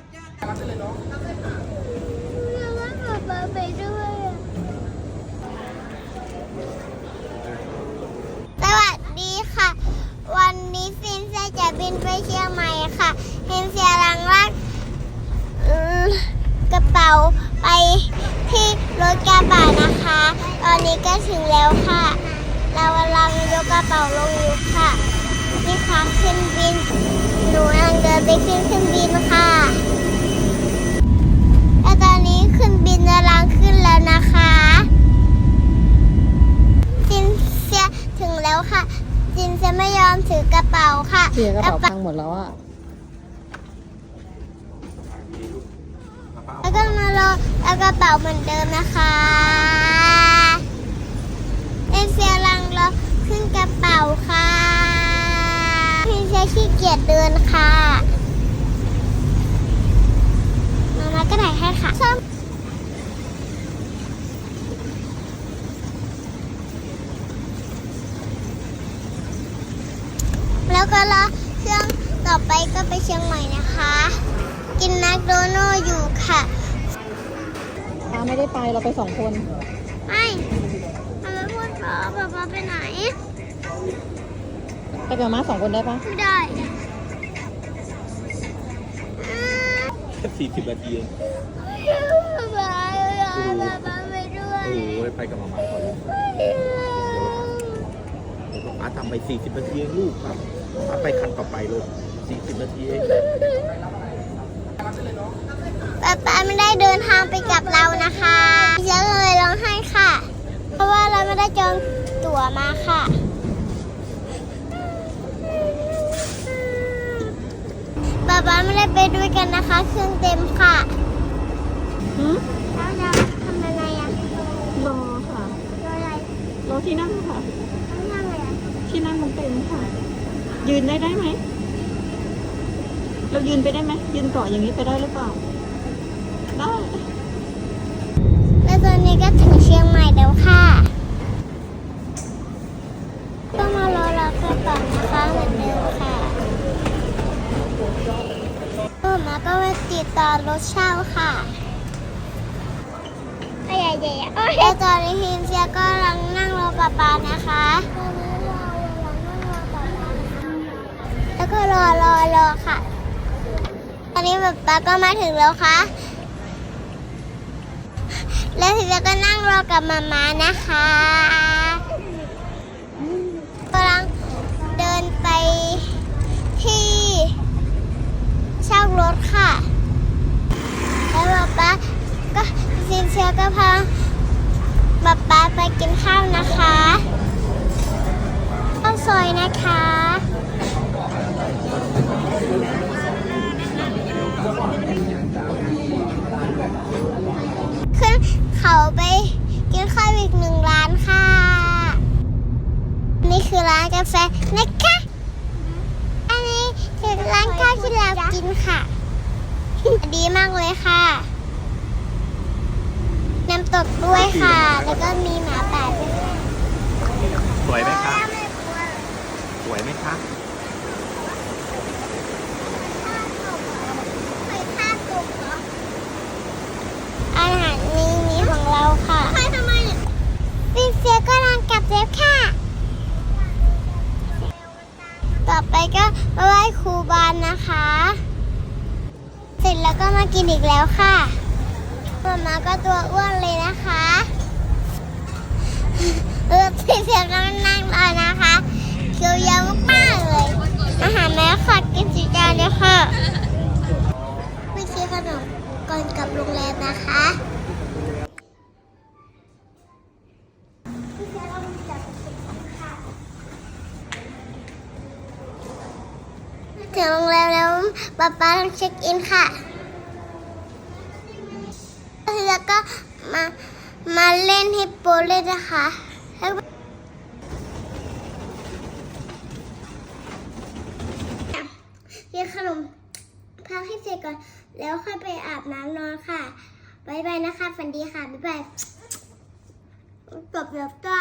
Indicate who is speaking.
Speaker 1: แล้วว่าป๊าป๊าไปด้วยอะสวัสดีค่ะ วันนี้ฟินเซจะบินไปเชียงใหม่ค่ะฟินเซียรังลากอ่อกระเป๋าไปที่รถกระบะนะคะ ตอนนี้ก็ถึงแล้วค่ะ เรากำลังยกกระเป๋าลงอยู่ค่ะนี่ค่ะขึ้นบิน หนูกำลังเดินไปขึ้นเครื่องบินค่ะตอนนี้ขึ้ นบินกำลังขึ้นแล้วนะคะจินเซียถึงแล้วค่ะ จินเซียไม่ยอมถือกระเป๋าค่ะ
Speaker 2: เสียกระเป๋าพังหมดแล้วอะ
Speaker 1: แล้วก็มารอเอากระเป๋าเหมือนเดิมนะคะเอ็นเซียกำลังรอขึ้นกระเป๋าค่ะพินเซียขี้เกียจเดินค่ะ มามาก็ได้ให้ค่ะชอบ แล้วก็รอเครื่องต่อไปก็ไปเชียงใหม่นะคะ กินแมคโดนัลด์อยู่ค่ะ
Speaker 2: ป้าไม่ได้ไปเราไปสองคน
Speaker 1: ไม่ทำไมพูดป๊าป๊าป๊าไปไหน
Speaker 2: ไปกับม้าสองคนได้ปะ
Speaker 1: ไม่ได้อืม
Speaker 3: แค่สี่สิบนาทีเอง
Speaker 1: ป๊าป๊าป๊าป๊าไปด้วย
Speaker 3: โอ้โหไปกับมาม่าก่อนเลยเดี๋ยวป้าทำไปสี่สิบนาทีเองลูกครับ ป้าไปคันต่อไปลูกสี่สิบนาทีเอง
Speaker 1: ป๊าป๊าไม่ได้เดินทางไปกับเรานะคะฉันเลยร้องไห้ค่ะ เพราะว่าเราไม่ได้จองตั๋วมาค่ะป๊าป๊าไม่ได้ไปด้วยกันนะคะ เครื่องเต็มค่ะ
Speaker 2: หืม
Speaker 1: แล้วจะทำยังไงอะ
Speaker 2: รอค่ะ
Speaker 1: โดยอะไร
Speaker 2: รอที่นั่งค่ะ
Speaker 1: ต้องทำอะไรอะ
Speaker 2: ที่นั่งมันเต็มค่ะ ยืนได้ได้ไหม เรายืนไปได้ไหม ยืนเกาะอย่างนี้ไปได้หรือเปล่า ได้
Speaker 1: แล้วตอนนี้ก็ถึงเชียงใหม่แล้วค่ะก็มารอรับกระเป๋านะคะเหมือนเดิมค่ะก็มาก็ไปติดต่อรถเช่าค่ะใหญ่ใหญ่แล้วตอนนี้ฮิมเซียก็กำลังนั่งรอป๊าป๊านะคะแล้วก็ รอรอรอค่ะ ตอนนี้ป๊าป๊าก็มาถึงแล้วค่ะ แล้วทีนี้ก็นั่งรอกับมาม่านะคะกำลังเดินไปที่เช่ารถค่ะ แล้วป๊าป๊าก็ซินเชียก็พาป๊าป๊าไปกินข้าวนะคะข้าวซอยนะคะานกาแฟนะคะ อันนี้คือร้านข้าวที่เรากินค่ะ ดีมากเลยค่ะ น้ำตกด้วยค่ะ แล้วก็มีหมาป่าด้วยค่ะ
Speaker 3: สวยไหมคะสวยไหมคะ
Speaker 1: อาหารนี้มีของเราค่ะใครทำไมปินเซียก็รังกลับแล้วค่ะ ต่อไปก็มาไหว้ครูบานนะคะ เส ร็จแล้วก็มากินอีกแล้วค่ะมามาก็ตัวอ้วนเลยนะคะเออพี่เซียก็นั่งรอนะคะคิวยาวมากเลย อาหารแม่ขาดกินสีจานเลยค่ะไม่ซื้อขนมก่อนกลับโรงแรมนะคะ ถึงโรงแรมแล้วป๊าป๊าต้องเช็คอินค่ะ แล้วก็มามาเล่นฮิปโปเล่นนะคะแล้วกินขนมพักให้เสร็จก่อน แล้วค่อยไปอาบน้ำนอนค่ะบ๊ายบายนะคะ ฝันดีค่ะ บ๊ายบายจบแล้วจ้า